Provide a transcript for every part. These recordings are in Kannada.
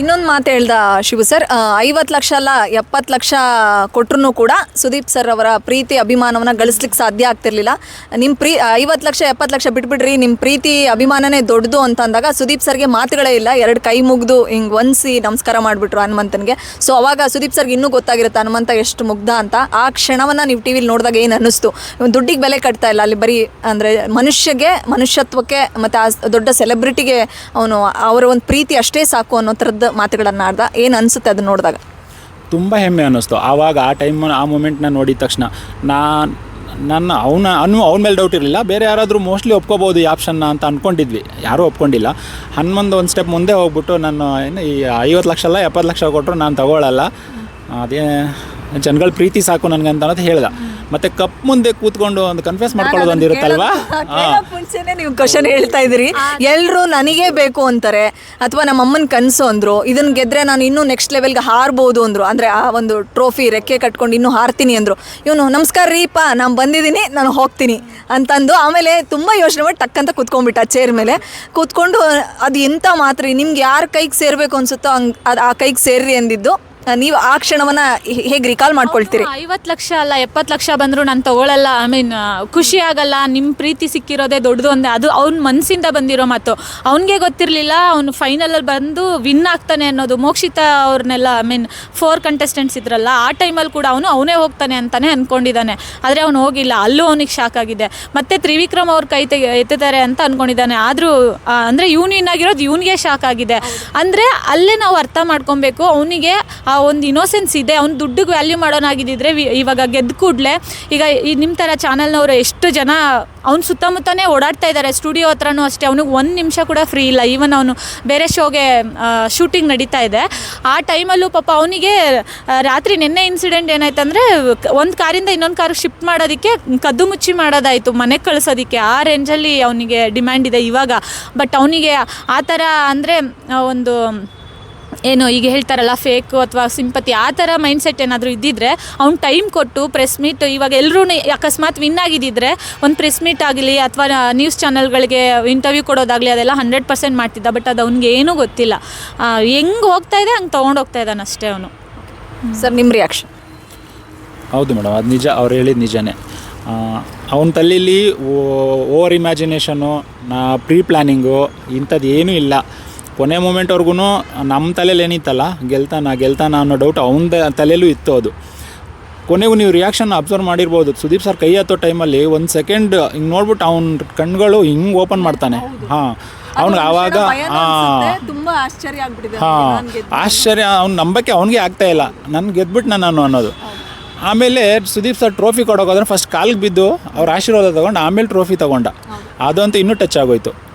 ಇನ್ನೊಂದು ಮಾತು ಹೇಳ್ದ ಶಿವು ಸರ್ ಐವತ್ತು ಲಕ್ಷ ಅಲ್ಲ, ಎಪ್ಪತ್ತು ಲಕ್ಷ ಕೊಟ್ಟರು ಕೂಡ ಸುದೀಪ್ ಸರ್ ಅವರ ಪ್ರೀತಿ, ಅಭಿಮಾನವನ್ನು ಗಳಿಸ್ಲಿಕ್ಕೆ ಸಾಧ್ಯ ಆಗ್ತಿರ್ಲಿಲ್ಲ. ನಿಮ್ಮ ಪ್ರೀ, ಐವತ್ತು ಲಕ್ಷ, ಎಪ್ಪತ್ತು ಲಕ್ಷ ಬಿಟ್ಬಿಡ್ರಿ ನಿಮ್ಮ ಪ್ರೀತಿ, ಅಭಿಮಾನನೇ ದೊಡ್ಡದು ಅಂತ ಅಂದಾಗ ಸುದೀಪ್ ಸರ್ಗೆ ಮಾತುಗಳೇ ಇಲ್ಲ, ಎರಡು ಕೈ ಮುಗಿದು ಹಿಂಗೆ ಒಂದ್ಸಿ ನಮಸ್ಕಾರ ಮಾಡಿಬಿಟ್ರು ಹನುಮಂತನಿಗೆ. ಸೊ ಅವಾಗ ಸುದೀಪ್ ಸರ್ಗೆ ಇನ್ನೂ ಗೊತ್ತಾಗಿರುತ್ತೆ ಹನುಮಂತ ಎಷ್ಟು ಮುಗ್ಧ ಅಂತ. ಆ ಕ್ಷಣವನ್ನು ನೀವು ಟಿ ವಿಲಿ ನೋಡಿದಾಗ ಏನು ಅನ್ನಿಸ್ತು? ದುಡ್ಡಿಗೆ ಬೆಲೆ ಕಟ್ತಾ ಇಲ್ಲ, ಅಲ್ಲಿ ಬರೀ ಅಂದರೆ ಮನುಷ್ಯಗೆ, ಮನುಷ್ಯತ್ವಕ್ಕೆ ಮತ್ತು ಆ ದೊಡ್ಡ ಸೆಲೆಬ್ರಿಟಿಗೆ ಅವನು, ಅವರ ಒಂದು ಪ್ರೀತಿ ಅಷ್ಟೇ ಸಾಕು ಅನ್ನೋ ಮಾತುಗಳನ್ನು ಆಡ್ದ ಏನು ಅನಿಸುತ್ತೆ ಅದನ್ನ ನೋಡಿದಾಗ? ತುಂಬ ಹೆಮ್ಮೆ ಅನ್ನಿಸ್ತು. ಆವಾಗ ಆ ಟೈಮ್ ಆ ಮೂಮೆಂಟ್ನ ನೋಡಿದ ತಕ್ಷಣ ನಾನು ನನ್ನ ಅವನ ಅನ್ನು ಅವನ ಮೇಲೆ ಡೌಟ್ ಇರಲಿಲ್ಲ. ಬೇರೆ ಯಾರಾದರೂ ಮೋಸ್ಟ್ಲಿ ಒಪ್ಕೋಬೋದು ಈ ಆಪ್ಷನ್ನ ಅಂತ ಅಂದ್ಕೊಂಡಿದ್ವಿ ಯಾರೂ ಒಪ್ಕೊಂಡಿಲ್ಲ. ಹನ್ನೊಂದು ಒಂದು ಸ್ಟೆಪ್ ಮುಂದೆ ಹೋಗ್ಬಿಟ್ಟು ನಾನು, ಏನು ಈ ಐವತ್ತು ಲಕ್ಷ ಅಲ್ಲ, ಎಪ್ಪತ್ತು ಲಕ್ಷ ಕೊಟ್ಟರು ನಾನು ತಗೊಳ್ಳಲ್ಲ ಅದೇ, ಜನಗಳ ಪ್ರೀತಿ ಸಾಕು ನನಗೆ ಅಂತ ಅನ್ನೋದು ಹೇಳ್ದ. ಮತ್ತು ಕಪ್ ಮುಂದೆ ಕೂತ್ಕೊಂಡು ಒಂದು ಕನ್ಫ್ಯೂಸ್ ಮಾಡ್ಕೊಳ್ಳೋದು ಒಂದು ಇರುತ್ತಲ್ವಾ ಹಾಂ ಮುಂಚೆನೆ ನೀವು ಕ್ವಶನ್ ಹೇಳ್ತಾ ಇದ್ದೀರಿ. ಎಲ್ಲರೂ ನನಗೆ ಬೇಕು ಅಂತಾರೆ ಅಥವಾ ನಮ್ಮ ಅಮ್ಮನ ಕನಸು ಅಂದ್ರು ಇದನ್ನ ಗೆದ್ರೆ ನಾನು ಇನ್ನೂ ನೆಕ್ಸ್ಟ್ ಲೆವೆಲ್ಗೆ ಹಾರ್ಬೋದು ಅಂದ್ರು ಅಂದ್ರೆ ಆ ಒಂದು ಟ್ರೋಫಿ ರೆಕ್ಕೆ ಕಟ್ಕೊಂಡು ಇನ್ನೂ ಹಾರ್ತೀನಿ ಅಂದ್ರು. ಇವನು ನಮಸ್ಕಾರ ರೀಪಾ ನಾನು ಬಂದಿದ್ದೀನಿ ನಾನು ಹೋಗ್ತೀನಿ ಅಂತಂದು ಆಮೇಲೆ ತುಂಬ ಯೋಚನೆ ಮಾಡಿ ಟಕ್ಕಂತ ಕೂತ್ಕೊಂಡ್ಬಿಟ್ಟ ಚೇರ್ ಮೇಲೆ. ಕೂತ್ಕೊಂಡು ಅದು ಎಂಥ ಮಾತ್ರಿ ನಿಮ್ಗೆ ಯಾರ ಕೈಗೆ ಸೇರಬೇಕು ಅನ್ಸುತ್ತೋ ಹಂಗೆ ಅದು ಆ ಕೈಗೆ ಸೇರ್ರಿ ಅಂದಿದ್ದು. ನೀವು ಆ ಕ್ಷಣವನ್ನ ಹೇಗೆ ರಿಕಾಲ್ ಮಾಡ್ಕೊಳ್ತೀರಿ? ಐವತ್ತು ಲಕ್ಷ ಅಲ್ಲ ಎಪ್ಪತ್ತು ಲಕ್ಷ ಬಂದರೂ ನಾನು ತಗೊಳ್ಳಲ್ಲ ಐ ಮೀನ್ ಖುಷಿ ಆಗಲ್ಲ ನಿಮ್ಮ ಪ್ರೀತಿ ಸಿಕ್ಕಿರೋದೇ ದೊಡ್ಡದು ಅಂದೆ. ಅದು ಅವ್ನ ಮನಸ್ಸಿಂದ ಬಂದಿರೋ ಮಾತು. ಅವನಿಗೆ ಗೊತ್ತಿರಲಿಲ್ಲ ಅವನು ಫೈನಲಲ್ಲಿ ಬಂದು ವಿನ್ ಆಗ್ತಾನೆ ಅನ್ನೋದು. ಮೋಕ್ಷಿತ ಅವ್ರನ್ನೆಲ್ಲ ಐ ಮೀನ್ ಫೋರ್ ಕಂಟೆಸ್ಟೆಂಟ್ಸ್ ಇದ್ರಲ್ಲ ಆ ಟೈಮಲ್ಲಿ ಕೂಡ ಅವನು ಅವನೇ ಹೋಗ್ತಾನೆ ಅಂತಾನೆ ಅಂದ್ಕೊಂಡಿದ್ದಾನೆ ಆದರೆ ಅವನು ಹೋಗಿಲ್ಲ. ಅಲ್ಲೂ ಅವನಿಗೆ ಶಾಕ್ ಆಗಿದೆ. ಮತ್ತೆ ತ್ರಿವಿಕ್ರಮ್ ಅವ್ರ ಕೈ ತೆಗೆ ಎತ್ತಿದ್ದಾರೆ ಅಂತ ಅನ್ಕೊಂಡಿದ್ದಾನೆ. ಆದರೂ ಅಂದರೆ ಇವ್ನು ಇನ್ನಾಗಿರೋದು ಆಗಿರೋದು ಇವನಿಗೆ ಶಾಕ್ ಆಗಿದೆ. ಅಂದರೆ ಅಲ್ಲೇ ನಾವು ಅರ್ಥ ಮಾಡ್ಕೊಬೇಕು ಅವನಿಗೆ ಆ ಒಂದು ಇನೋಸೆನ್ಸ್ ಇದೆ, ಅವ್ನು ದುಡ್ಡಿಗೆ ವ್ಯಾಲ್ಯೂ ಮಾಡೋನಾಗಿದ್ದಿದ್ರೆ ಇವಾಗ ಗೆದ್ದ ಕೂಡಲೇ ಈಗ ಈ ನಿಮ್ಮ ಥರ ಚಾನಲ್ನವರು ಎಷ್ಟು ಜನ ಅವ್ನ ಸುತ್ತಮುತ್ತನೇ ಓಡಾಡ್ತಾ ಇದ್ದಾರೆ ಸ್ಟುಡಿಯೋ ಹತ್ರನೂ ಅಷ್ಟೇ, ಅವ್ನಿಗೆ ಒಂದು ನಿಮಿಷ ಕೂಡ ಫ್ರೀ ಇಲ್ಲ. ಈವನ್ ಅವನು ಬೇರೆ ಶೋಗೆ ಶೂಟಿಂಗ್ ನಡೀತಾ ಇದೆ. ಆ ಟೈಮಲ್ಲೂ ಪಾಪ ಅವನಿಗೆ ರಾತ್ರಿ ನಿನ್ನೆ ಇನ್ಸಿಡೆಂಟ್ ಏನಾಯ್ತಂದರೆ, ಒಂದು ಕಾರಿಂದ ಇನ್ನೊಂದು ಕಾರು ಶಿಫ್ಟ್ ಮಾಡೋದಕ್ಕೆ ಕದ್ದು ಮುಚ್ಚಿ ಮಾಡೋದಾಯಿತು ಮನೆಗೆ ಕಳಿಸೋದಕ್ಕೆ. ಆ ರೇಂಜಲ್ಲಿ ಅವನಿಗೆ ಡಿಮ್ಯಾಂಡ್ ಇದೆ ಇವಾಗ. ಬಟ್ ಅವನಿಗೆ ಆ ಥರ ಅಂದರೆ ಒಂದು ಏನು ಈಗ ಹೇಳ್ತಾರಲ್ಲ ಫೇಕ್ ಅಥವಾ ಸಿಂಪತಿ ಆ ಥರ ಮೈಂಡ್ ಸೆಟ್ ಏನಾದರೂ ಇದ್ದಿದ್ರೆ ಅವ್ನು ಟೈಮ್ ಕೊಟ್ಟು ಪ್ರೆಸ್ ಮೀಟ್ ಇವಾಗ ಎಲ್ಲರೂ ಅಕಸ್ಮಾತ್ ವಿನ್ ಆಗಿದ್ದಿದ್ರೆ ಒಂದು ಪ್ರೆಸ್ ಮೀಟ್ ಆಗಲಿ ಅಥವಾ ನ್ಯೂಸ್ ಚಾನಲ್ಗಳಿಗೆ ಇಂಟರ್ವ್ಯೂ ಕೊಡೋದಾಗಲಿ ಅದೆಲ್ಲ ಹಂಡ್ರೆಡ್ ಪರ್ಸೆಂಟ್ ಮಾಡ್ತಿದ್ದ ಬಟ್ ಅದು ಅವ್ನಿಗೆ ಏನೂ ಗೊತ್ತಿಲ್ಲ. ಹೆಂಗೆ ಹೋಗ್ತಾ ಇದೆ ಹಂಗೆ ತೊಗೊಂಡು ಹೋಗ್ತಾ ಇದ್ದಾನೆ ಅಷ್ಟೇ ಅವನು. ಸರ್ ನಿಮ್ಮ ರಿಯಾಕ್ಷನ್ ಹೌದು ಮೇಡಮ್ ಅದು ನಿಜ ಅವ್ರು ಹೇಳಿದ ನಿಜನೇ. ಅವನ ತಲೆಯಲ್ಲಿ ಓವರ್ ಇಮ್ಯಾಜಿನೇಷನು ನಾ ಪ್ರೀ ಪ್ಲ್ಯಾನಿಂಗು ಇಂಥದ್ದು ಏನೂ ಇಲ್ಲ. ಕೊನೆ ಮೂಮೆಂಟ್ವರೆಗೂ ನಮ್ಮ ತಲೆಯಲ್ಲಿ ಏನಿತ್ತಲ್ಲ ಗೆಲ್ತಾನ ಗೆಲ್ತಾನ ಅನ್ನೋ ಡೌಟ್ ಅವನ ತಲೆಯಲ್ಲೂ ಇತ್ತು ಅದು. ಕೊನೆಗೂ ನೀವು ರಿಯಾಕ್ಷನ್ ಅಬ್ಸರ್ವ್ ಮಾಡಿರ್ಬೋದು. ಸುದೀಪ್ ಸರ್ ಕೈ ಹತ್ತೋ ಟೈಮಲ್ಲಿ ಒಂದು ಸೆಕೆಂಡ್ ಹಿಂಗೆ ನೋಡ್ಬಿಟ್ಟು ಅವ್ನ ಕಣ್ಗಳು ಹಿಂಗೆ ಓಪನ್ ಮಾಡ್ತಾನೆ. ಹಾಂ ಅವ್ನಿಗೆ ಆವಾಗ ಹಾಂ. ತುಂಬಾ ಆಶ್ಚರ್ಯ ಆಗ್ಬಿಟ್ಟಿದೆ ಹಾಂ ಆಶ್ಚರ್ಯ ಅವ್ನು ನಂಬಕ್ಕೆ ಅವನಿಗೆ ಆಗ್ತಾ ಇಲ್ಲ. ನಾನು ಗೆದ್ಬಿಟ್ಟು ನಾನು ಅನ್ನೋದು. ಆಮೇಲೆ ಸುದೀಪ್ ಸರ್ ಟ್ರೋಫಿ ಕೊಡೋಕೋದ್ರೆ ಫಸ್ಟ್ ಕಾಲಿಗೆ ಬಿದ್ದು ಅವ್ರ ಆಶೀರ್ವಾದ ತೊಗೊಂಡು ಆಮೇಲೆ ಟ್ರೋಫಿ ತೊಗೊಂಡ. ಅದಂತೂ ಇನ್ನೂ ಟಚ್ ಆಗೋಯ್ತು.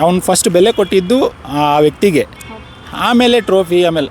ಅವ್ನು ಫಸ್ಟ್ ಬೆಲೆ ಕೊಟ್ಟಿದ್ದು ಆ ವ್ಯಕ್ತಿಗೆ. ಆಮೇಲೆ ಟ್ರೋಫಿ ಆಮೇಲೆ